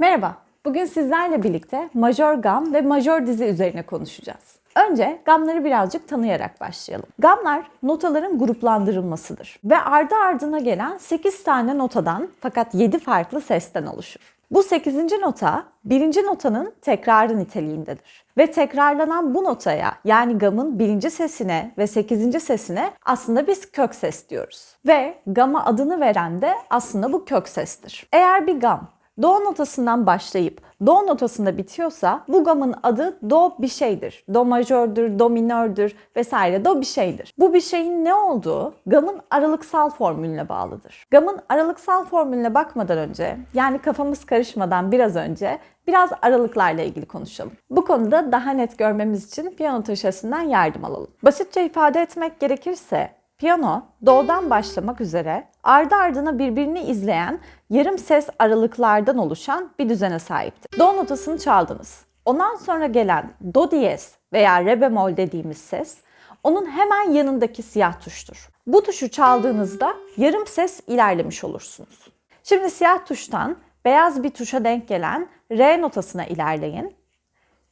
Merhaba, bugün sizlerle birlikte majör gam ve majör dizi üzerine konuşacağız. Önce gamları birazcık tanıyarak başlayalım. Gamlar notaların gruplandırılmasıdır ve ardı ardına gelen 8 tane notadan fakat 7 farklı sesten oluşur. Bu 8. nota birinci notanın tekrarı niteliğindedir. Ve tekrarlanan bu notaya yani gamın birinci sesine ve 8. sesine aslında biz kök ses diyoruz. Ve gama adını veren de aslında bu kök sestir. Eğer bir gam Do notasından başlayıp do notasında bitiyorsa bu gamın adı do bir şeydir. Do majördür, do minördür vesaire do bir şeydir. Bu bir şeyin ne olduğu gamın aralıksal formülüne bağlıdır. Gamın aralıksal formülüne bakmadan önce yani kafamız karışmadan biraz önce biraz aralıklarla ilgili konuşalım. Bu konuda daha net görmemiz için piyano taşısından yardım alalım. Basitçe ifade etmek gerekirse Piyano, do'dan başlamak üzere ardı ardına birbirini izleyen yarım ses aralıklardan oluşan bir düzene sahiptir. Do notasını çaldınız. Ondan sonra gelen do diyez veya re bemol dediğimiz ses onun hemen yanındaki siyah tuştur. Bu tuşu çaldığınızda yarım ses ilerlemiş olursunuz. Şimdi siyah tuştan beyaz bir tuşa denk gelen re notasına ilerleyin.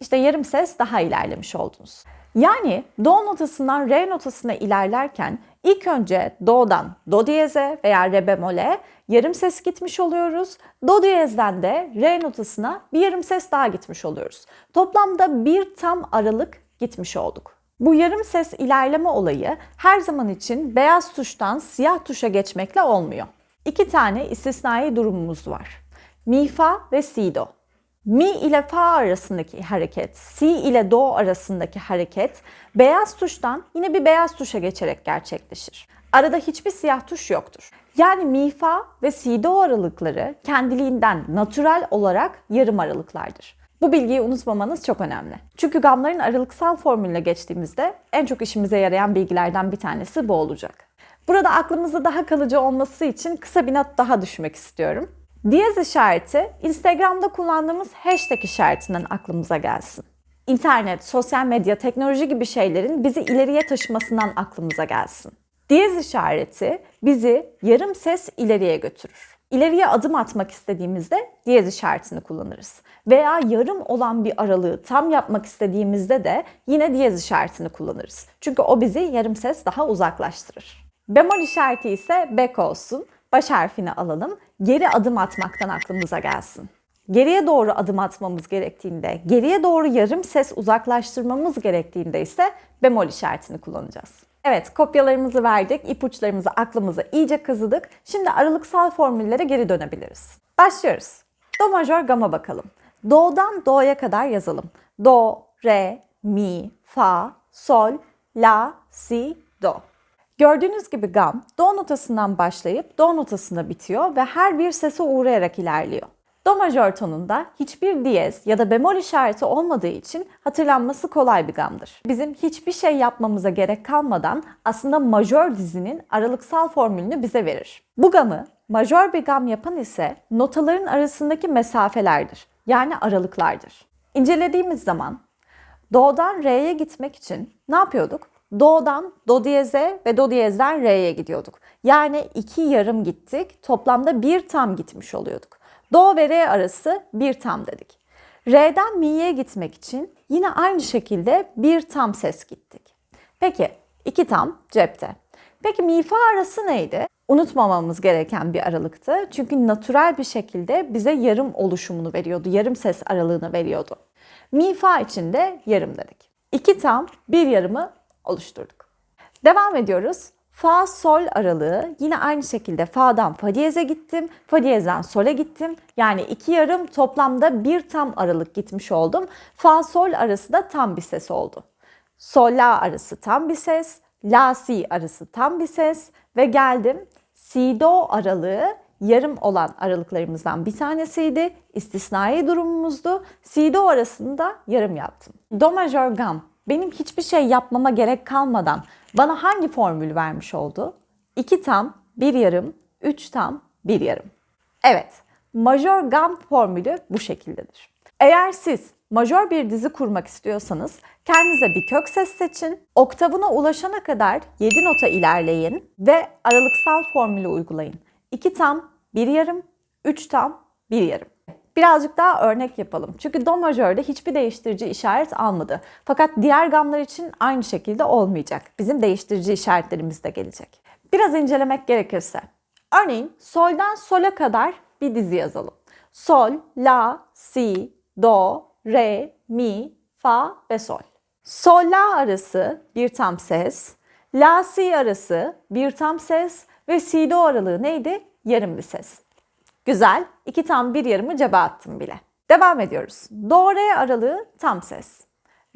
İşte yarım ses daha ilerlemiş oldunuz. Yani do notasından re notasına ilerlerken ilk önce do'dan do diyeze veya re bemole yarım ses gitmiş oluyoruz. Do diyezden de re notasına bir yarım ses daha gitmiş oluyoruz. Toplamda bir tam aralık gitmiş olduk. Bu yarım ses ilerleme olayı her zaman için beyaz tuştan siyah tuşa geçmekle olmuyor. İki tane istisnai durumumuz var. Mi fa ve si do. Mi ile fa arasındaki hareket, si ile do arasındaki hareket beyaz tuştan yine bir beyaz tuşa geçerek gerçekleşir. Arada hiçbir siyah tuş yoktur. Yani mi fa ve si do aralıkları kendiliğinden natürel olarak yarım aralıklardır. Bu bilgiyi unutmamanız çok önemli. Çünkü gamların aralıksal formülüne geçtiğimizde en çok işimize yarayan bilgilerden bir tanesi bu olacak. Burada aklımızda daha kalıcı olması için kısa bir not daha düşmek istiyorum. Diyez işareti Instagram'da kullandığımız hashtag işaretinden aklımıza gelsin. İnternet, sosyal medya, teknoloji gibi şeylerin bizi ileriye taşımasından aklımıza gelsin. Diyez işareti bizi yarım ses ileriye götürür. İleriye adım atmak istediğimizde diyez işaretini kullanırız. Veya yarım olan bir aralığı tam yapmak istediğimizde de yine diyez işaretini kullanırız. Çünkü o bizi yarım ses daha uzaklaştırır. Bemol işareti ise bek olsun baş harfini alalım. Geri adım atmaktan aklımıza gelsin. Geriye doğru adım atmamız gerektiğinde, geriye doğru yarım ses uzaklaştırmamız gerektiğinde ise bemol işaretini kullanacağız. Evet, kopyalarımızı verdik, ipuçlarımızı aklımıza iyice kazıdık. Şimdi aralıksal formüllere geri dönebiliriz. Başlıyoruz. Do majör gama bakalım. Do'dan do'ya kadar yazalım. Do, re, mi, fa, sol, la, si, do. Gördüğünüz gibi gam do notasından başlayıp do notasında bitiyor ve her bir sese uğrayarak ilerliyor. Do majör tonunda hiçbir diyez ya da bemol işareti olmadığı için hatırlanması kolay bir gamdır. Bizim hiçbir şey yapmamıza gerek kalmadan aslında majör dizinin aralıksal formülünü bize verir. Bu gamı majör bir gam yapan ise notaların arasındaki mesafelerdir. Yani aralıklardır. İncelediğimiz zaman do'dan re'ye gitmek için ne yapıyorduk? Do'dan do diyeze ve do diyezden re'ye gidiyorduk. Yani iki yarım gittik. Toplamda bir tam gitmiş oluyorduk. Do ve re arası bir tam dedik. Re'den mi'ye gitmek için yine aynı şekilde bir tam ses gittik. Peki iki tam cepte. Peki mi fa arası neydi? Unutmamamız gereken bir aralıktı. Çünkü natürel bir şekilde bize yarım oluşumunu veriyordu. Yarım ses aralığını veriyordu. Mi fa için de yarım dedik. İki tam bir yarımı oluşturduk. Devam ediyoruz. Fa sol aralığı yine aynı şekilde fa'dan fa diyeze gittim. Fa diyezden sol'e gittim. Yani iki yarım toplamda bir tam aralık gitmiş oldum. Fa sol arası da tam bir ses oldu. Sol la arası tam bir ses. La si arası tam bir ses ve geldim si do aralığı yarım olan aralıklarımızdan bir tanesiydi. İstisnai durumumuzdu. Si do arasında yarım yaptım. Do majör gam benim hiçbir şey yapmama gerek kalmadan bana hangi formül vermiş oldu? 2 tam, 1 yarım, 3 tam, 1 yarım. Evet, majör gam formülü bu şekildedir. Eğer siz majör bir dizi kurmak istiyorsanız kendinize bir kök ses seçin, oktavına ulaşana kadar 7 nota ilerleyin ve aralıksal formülü uygulayın. 2 tam, 1 yarım, 3 tam, 1 yarım. Birazcık daha örnek yapalım. Çünkü do majörde hiçbir değiştirici işaret almadı. Fakat diğer gamlar için aynı şekilde olmayacak. Bizim değiştirici işaretlerimiz de gelecek. Biraz incelemek gerekirse. Örneğin soldan sola kadar bir dizi yazalım. Sol, la, si, do, re, mi, fa ve sol. Sol, la arası bir tam ses. La, si arası bir tam ses ve si, do aralığı neydi? Yarım bir ses. Güzel. İki tam bir yarımı cebe attım bile. Devam ediyoruz. Do, re aralığı tam ses.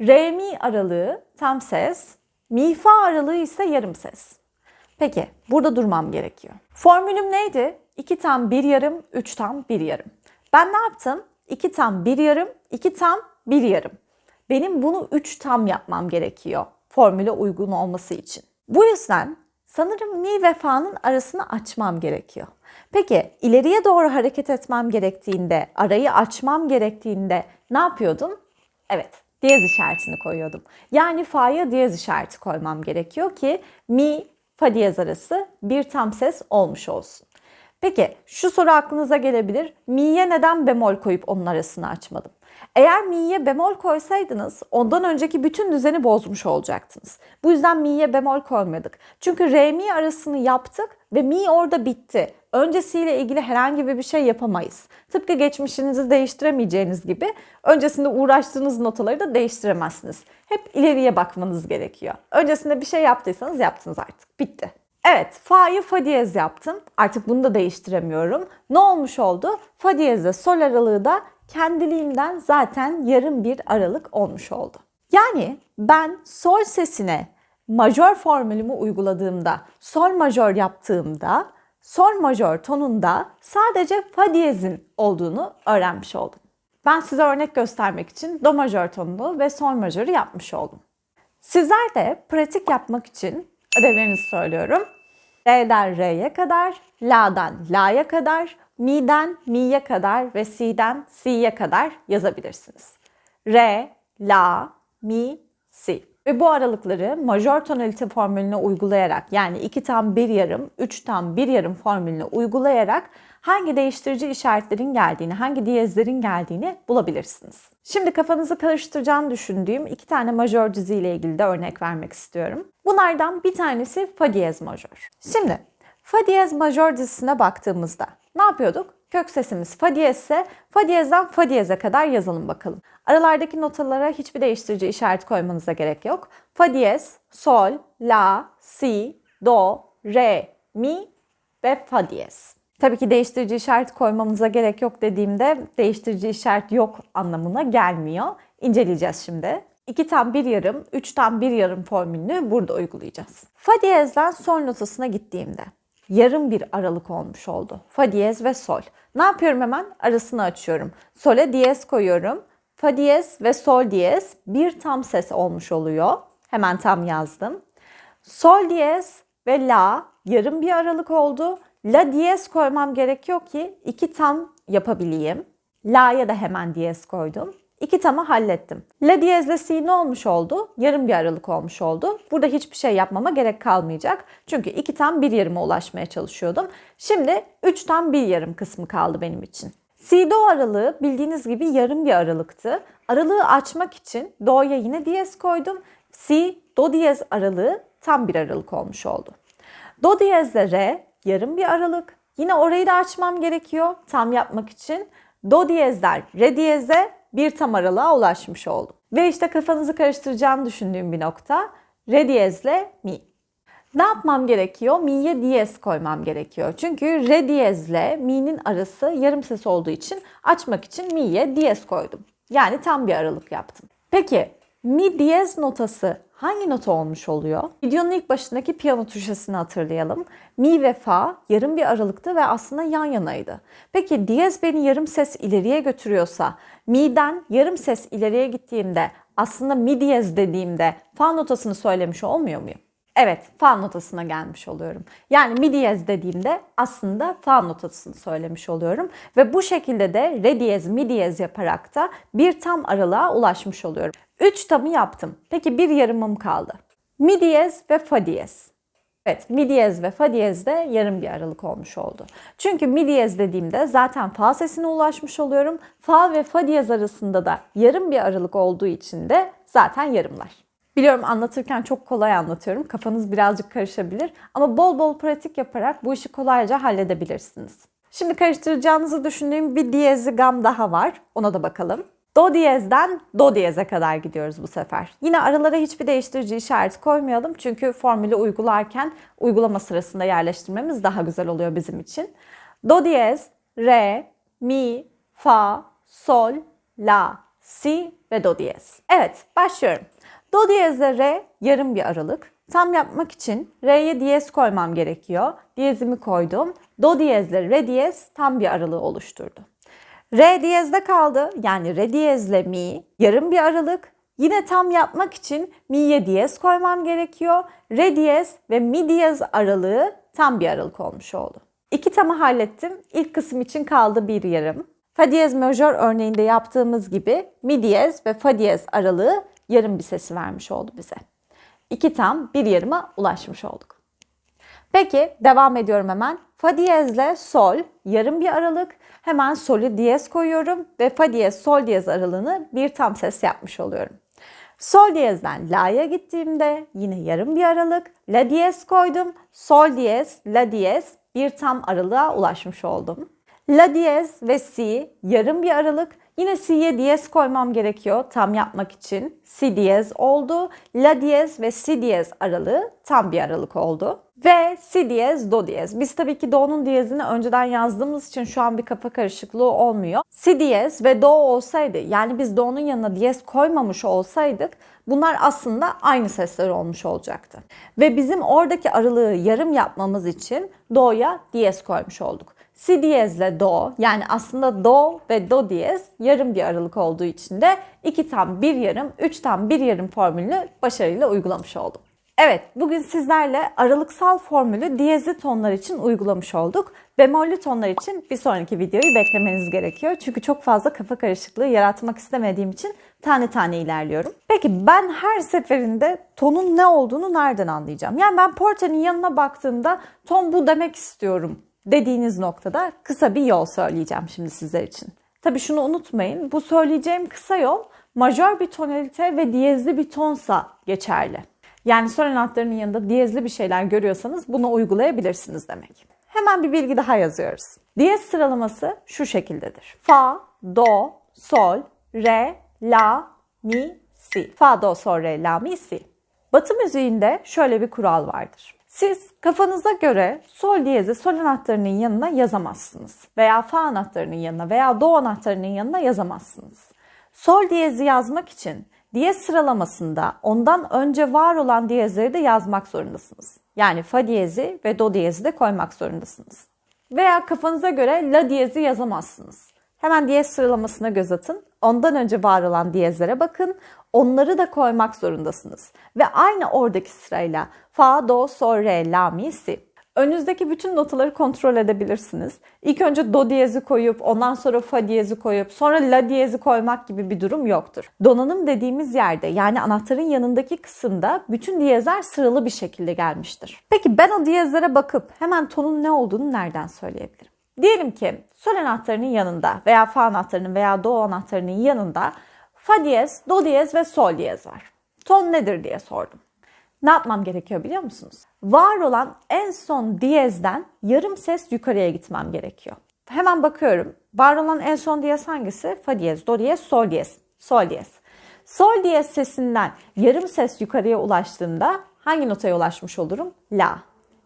Re, mi aralığı tam ses. Mi, fa aralığı ise yarım ses. Peki burada durmam gerekiyor. Formülüm neydi? 2 tam 1 yarım, 3 tam 1 yarım. Ben ne yaptım? 2 tam 1 yarım, 2 tam 1 yarım. Benim bunu 3 tam yapmam gerekiyor formüle uygun olması için. Bu yüzden sanırım mi ve fa'nın arasını açmam gerekiyor. Peki ileriye doğru hareket etmem gerektiğinde, arayı açmam gerektiğinde ne yapıyordum? Evet, diyez işaretini koyuyordum. Yani fa'ya diyez işareti koymam gerekiyor ki mi fa diyez arası bir tam ses olmuş olsun. Peki şu soru aklınıza gelebilir. Mi'ye neden bemol koyup onun arasını açmadım? Eğer mi'ye bemol koysaydınız ondan önceki bütün düzeni bozmuş olacaktınız. Bu yüzden mi'ye bemol koymadık. Çünkü re mi arasını yaptık ve mi orada bitti. Öncesiyle ilgili herhangi bir şey yapamayız. Tıpkı geçmişinizi değiştiremeyeceğiniz gibi öncesinde uğraştığınız notaları da değiştiremezsiniz. Hep ileriye bakmanız gerekiyor. Öncesinde bir şey yaptıysanız yaptınız artık. Bitti. Evet, fa'yı fa diyez yaptım. Artık bunu da değiştiremiyorum. Ne olmuş oldu? Fa diyezle sol aralığı da kendiliğinden zaten yarım bir aralık olmuş oldu. Yani ben sol sesine majör formülümü uyguladığımda, sol majör yaptığımda, sol majör tonunda sadece fa diyezin olduğunu öğrenmiş oldum. Ben size örnek göstermek için do majör tonunu ve sol majörü yapmış oldum. Sizler de pratik yapmak için ödevlerinizi söylüyorum. Re'den Re'ye kadar, La'dan La'ya kadar, Mi'den Mi'ye kadar ve Si'den Si'ye kadar yazabilirsiniz. Re, La, Mi, Si. Ve bu aralıkları majör tonalite formülüne uygulayarak yani 2 tam 1 yarım, 3 tam 1 yarım formülüne uygulayarak hangi değiştirici işaretlerin geldiğini, hangi diyezlerin geldiğini bulabilirsiniz. Şimdi kafanızı karıştıracağını düşündüğüm iki tane majör dizi ile ilgili de örnek vermek istiyorum. Bunlardan bir tanesi fa diyez majör. Şimdi fa diyez majör dizisine baktığımızda ne yapıyorduk? Kök sesimiz fa diyezse fa diyezden fa diyeze kadar yazalım bakalım. Aralardaki notalara hiçbir değiştirici işaret koymanıza gerek yok. Fa diyez, sol, la, si, do, re, mi ve fa diyez. Tabii ki değiştirici işaret koymamıza gerek yok dediğimde değiştirici işaret yok anlamına gelmiyor. İnceleyeceğiz şimdi. 2 tam 1 yarım, 3 tam 1 yarım formülünü burada uygulayacağız. Fa diyezden sol notasına gittiğimde yarım bir aralık olmuş oldu. Fa diyez ve sol. Ne yapıyorum hemen? Arasını açıyorum. Sole diyez koyuyorum. Fa diyez ve sol diyez bir tam ses olmuş oluyor. Hemen tam yazdım. Sol diyez ve la yarım bir aralık oldu. La diyez koymam gerekiyor ki iki tam yapabileyim. La'ya da hemen diyez koydum. İki tamı hallettim. La diyezle si ne olmuş oldu? Yarım bir aralık olmuş oldu. Burada hiçbir şey yapmama gerek kalmayacak. Çünkü iki tam bir yarıma ulaşmaya çalışıyordum. Şimdi üç tam bir yarım kısmı kaldı benim için. Si do aralığı bildiğiniz gibi yarım bir aralıktı. Aralığı açmak için do'ya yine diyez koydum. Si do diyez aralığı tam bir aralık olmuş oldu. Do diyezle re yarım bir aralık. Yine orayı da açmam gerekiyor tam yapmak için. Do diyezler re diyeze bir tam aralığa ulaşmış oldum. Ve işte kafanızı karıştıracağını düşündüğüm bir nokta re diyezle mi. Ne yapmam gerekiyor? Mi'ye diyez koymam gerekiyor. Çünkü re diyezle mi'nin arası yarım ses olduğu için açmak için mi'ye diyez koydum. Yani tam bir aralık yaptım. Peki mi diyez notası hangi nota olmuş oluyor? Videonun ilk başındaki piyano tuşesini hatırlayalım. Mi ve fa yarım bir aralıktı ve aslında yan yanaydı. Peki diyez beni yarım ses ileriye götürüyorsa, mi'den yarım ses ileriye gittiğimde aslında mi diyez dediğimde fa notasını söylemiş olmuyor muyum? Evet, fa notasına gelmiş oluyorum. Yani mi diyez dediğimde aslında fa notasını söylemiş oluyorum. Ve bu şekilde de re diyez, mi diyez yaparak da bir tam aralığa ulaşmış oluyorum. 3 tamı yaptım. Peki bir yarımım kaldı. Mi diyez ve fa diyez. Evet, mi diyez ve fa diyez de yarım bir aralık olmuş oldu. Çünkü mi diyez dediğimde zaten fa sesine ulaşmış oluyorum. Fa ve fa diyez arasında da yarım bir aralık olduğu için de zaten yarımlar. Biliyorum anlatırken çok kolay anlatıyorum. Kafanız birazcık karışabilir ama bol bol pratik yaparak bu işi kolayca halledebilirsiniz. Şimdi karıştıracağınızı düşündüğüm bir diyezi gam daha var. Ona da bakalım. Do diyezden do diyeze kadar gidiyoruz bu sefer. Yine aralara hiçbir değiştirici işareti koymayalım çünkü formülü uygularken uygulama sırasında yerleştirmemiz daha güzel oluyor bizim için. Do diyez, re, mi, fa, sol, la, si ve do diyez. Evet başlıyorum. Do diyezle re yarım bir aralık. Tam yapmak için re'ye diyez koymam gerekiyor. Diyezimi koydum. Do diyezle re diyez tam bir aralığı oluşturdu. Re diyezde kaldı. Yani re diyezle mi yarım bir aralık. Yine tam yapmak için mi'ye diyez koymam gerekiyor. Re diyez ve mi diyez aralığı tam bir aralık olmuş oldu. İki tamı hallettim. İlk kısım için kaldı bir yarım. Fa diyez majör örneğinde yaptığımız gibi mi diyez ve fa diyez aralığı yarım bir sesi vermiş oldu bize. İki tam bir yarıma ulaşmış olduk. Peki devam ediyorum hemen. Fa diyezle sol yarım bir aralık. Hemen solü diyez koyuyorum ve fa diyez sol diyez aralığını bir tam ses yapmış oluyorum. Sol diyezden la'ya gittiğimde yine yarım bir aralık. La diyez koydum. Sol diyez, la diyez bir tam aralığa ulaşmış oldum. La diyez ve si yarım bir aralık. Yine si'ye diyez koymam gerekiyor tam yapmak için. Si diyez oldu. La diyez ve si diyez aralığı tam bir aralık oldu. Ve si diyez, do diyez. Biz tabii ki do'nun diyezini önceden yazdığımız için şu an bir kafa karışıklığı olmuyor. Si diyez ve do olsaydı yani biz do'nun yanına diyez koymamış olsaydık bunlar aslında aynı sesler olmuş olacaktı. Ve bizim oradaki aralığı yarım yapmamız için do'ya diyez koymuş olduk. Si diyezle do yani aslında do ve do diyez yarım bir aralık olduğu için de iki tam bir yarım, üç tam bir yarım formülünü başarıyla uygulamış oldum. Evet, bugün sizlerle aralıksal formülü diyezli tonlar için uygulamış olduk. Bemollü tonlar için bir sonraki videoyu beklemeniz gerekiyor. Çünkü çok fazla kafa karışıklığı yaratmak istemediğim için tane tane ilerliyorum. Peki ben her seferinde tonun ne olduğunu nereden anlayacağım? Yani ben portenin yanına baktığımda ton bu demek istiyorum dediğiniz noktada kısa bir yol söyleyeceğim şimdi sizler için. Tabii şunu unutmayın. Bu söyleyeceğim kısa yol majör bir tonalite ve diyezli bir tonsa geçerli. Yani sol anahtarının yanında diyezli bir şeyler görüyorsanız bunu uygulayabilirsiniz demek. Hemen bir bilgi daha yazıyoruz. Diyez sıralaması şu şekildedir. Fa, do, sol, re, la, mi, si. Fa, do, sol, re, la, mi, si. Batı müziğinde şöyle bir kural vardır. Siz kafanıza göre sol diyezi sol anahtarının yanına yazamazsınız. Veya fa anahtarının yanına veya do anahtarının yanına yazamazsınız. Sol diyezi yazmak için diyez sıralamasında ondan önce var olan diyezleri de yazmak zorundasınız. Yani fa diyezi ve do diyezi de koymak zorundasınız. Veya kafanıza göre la diyezi yazamazsınız. Hemen diyez sıralamasına göz atın. Ondan önce var olan diyezlere bakın. Onları da koymak zorundasınız. Ve aynı oradaki sırayla fa, do, sol, re, la, mi, si. Önünüzdeki bütün notaları kontrol edebilirsiniz. İlk önce do diyezi koyup ondan sonra fa diyezi koyup sonra la diyezi koymak gibi bir durum yoktur. Donanım dediğimiz yerde yani anahtarın yanındaki kısımda bütün diyezler sıralı bir şekilde gelmiştir. Peki ben o diyezlere bakıp hemen tonun ne olduğunu nereden söyleyebilirim? Diyelim ki sol anahtarının yanında veya fa anahtarının veya do anahtarının yanında fa diyez, do diyez ve sol diyez var. Ton nedir diye sordum. Ne yapmam gerekiyor biliyor musunuz? Var olan en son diyezden yarım ses yukarıya gitmem gerekiyor. Hemen bakıyorum. Var olan en son diyez hangisi? Fa diyez, do diyez, sol diyez. Sol diyez. Sol diyez sesinden yarım ses yukarıya ulaştığımda hangi notaya ulaşmış olurum? La.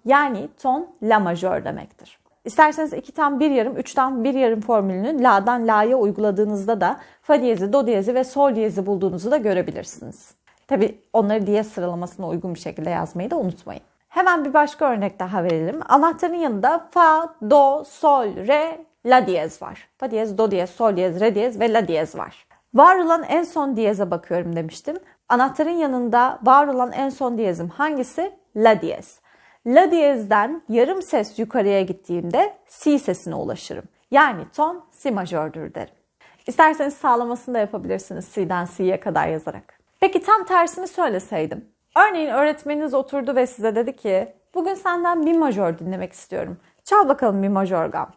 Yani ton la majör demektir. İsterseniz iki tam bir yarım, üç tam bir yarım formülünü la'dan la'ya uyguladığınızda da fa diyezi, do diyezi ve sol diyezi bulduğunuzu da görebilirsiniz. Tabi onları diyez sıralamasına uygun bir şekilde yazmayı da unutmayın. Hemen bir başka örnek daha verelim. Anahtarın yanında fa, do, sol, re, la diyez var. Fa diyez, do diyez, sol diyez, re diyez ve la diyez var. Var olan en son diyeze bakıyorum demiştim. Anahtarın yanında var olan en son diyezim hangisi? La diyez. La diyezden yarım ses yukarıya gittiğimde si sesine ulaşırım. Yani ton si majördür derim. İsterseniz sağlamasını da yapabilirsiniz si'den si'ye kadar yazarak. Peki tam tersini söyleseydim. Örneğin öğretmeniniz oturdu ve size dedi ki Bugün senden mi majör dinlemek istiyorum. Çal bakalım mi majör gam.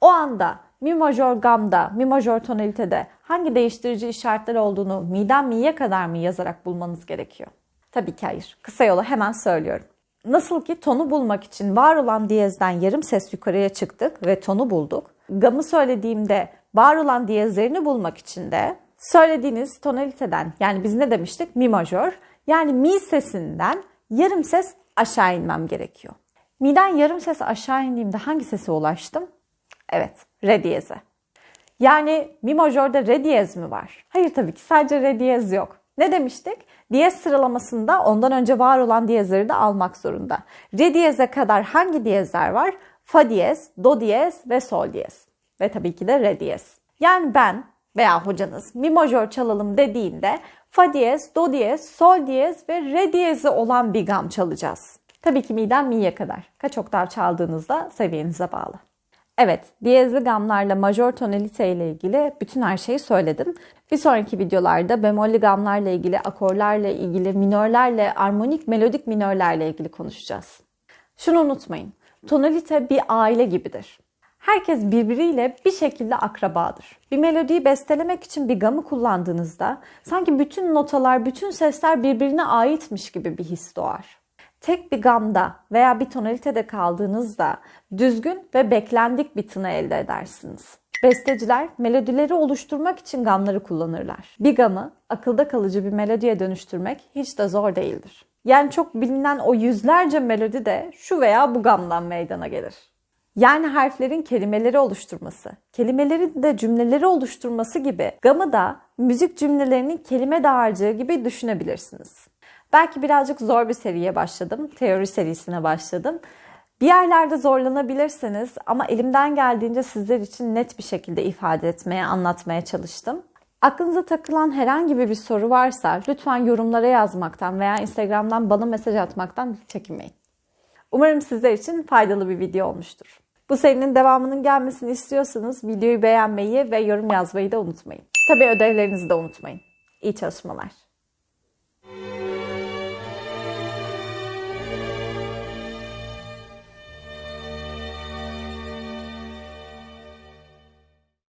O anda mi majör gamda, mi majör tonalitede hangi değiştirici işaretler olduğunu mi'den mi'ye kadar mı yazarak bulmanız gerekiyor? Tabii ki hayır. Kısa yolu hemen söylüyorum. Nasıl ki tonu bulmak için var olan diyezden yarım ses yukarıya çıktık ve tonu bulduk. Gamı söylediğimde var olan diyezlerini bulmak için de söylediğiniz tonaliteden yani biz ne demiştik? Mi majör. Yani mi sesinden yarım ses aşağı inmem gerekiyor. Mi'den yarım ses aşağı indiğimde hangi sese ulaştım? Evet, re diyeze. Yani mi majörde re diyez mi var? Hayır tabii ki sadece re diyez yok. Ne demiştik? Diyez sıralamasında ondan önce var olan diyezleri de almak zorunda. Re diyeze kadar hangi diyezler var? Fa diyez, do diyez ve sol diyez. Ve tabii ki de re diyez. Yani ben veya hocanız mi majör çalalım dediğinde fa diyez, do diyez, sol diyez ve re diyezi olan bir gam çalacağız. Tabii ki mi'den mi'ye kadar. Kaç oktav çaldığınızda seviyenize bağlı. Evet, diyezli gamlarla majör tonalite ile ilgili bütün her şeyi söyledim. Bir sonraki videolarda bemollü gamlarla ilgili, akorlarla ilgili, minörlerle, armonik melodik minörlerle ilgili konuşacağız. Şunu unutmayın, tonalite bir aile gibidir. Herkes birbiriyle bir şekilde akrabadır. Bir melodiyi bestelemek için bir gamı kullandığınızda sanki bütün notalar, bütün sesler birbirine aitmiş gibi bir his doğar tek bir gamda veya bir tonalitede kaldığınızda düzgün ve beklendik bir tını elde edersiniz. Besteciler melodileri oluşturmak için gamları kullanırlar. Bir gamı akılda kalıcı bir melodiye dönüştürmek hiç de zor değildir. Yani çok bilinen o yüzlerce melodi de şu veya bu gamdan meydana gelir. Yani harflerin kelimeleri oluşturması, kelimelerin de cümleleri oluşturması gibi gamı da müzik cümlelerinin kelime dağarcığı gibi düşünebilirsiniz. Belki birazcık zor bir seriye başladım. Teori serisine başladım. Bir yerlerde zorlanabilirsiniz ama elimden geldiğince sizler için net bir şekilde ifade etmeye, anlatmaya çalıştım. Aklınıza takılan herhangi bir soru varsa lütfen yorumlara yazmaktan veya Instagram'dan bana mesaj atmaktan çekinmeyin. Umarım sizler için faydalı bir video olmuştur. Bu serinin devamının gelmesini istiyorsanız videoyu beğenmeyi ve yorum yazmayı da unutmayın. Tabii ödevlerinizi de unutmayın. İyi çalışmalar.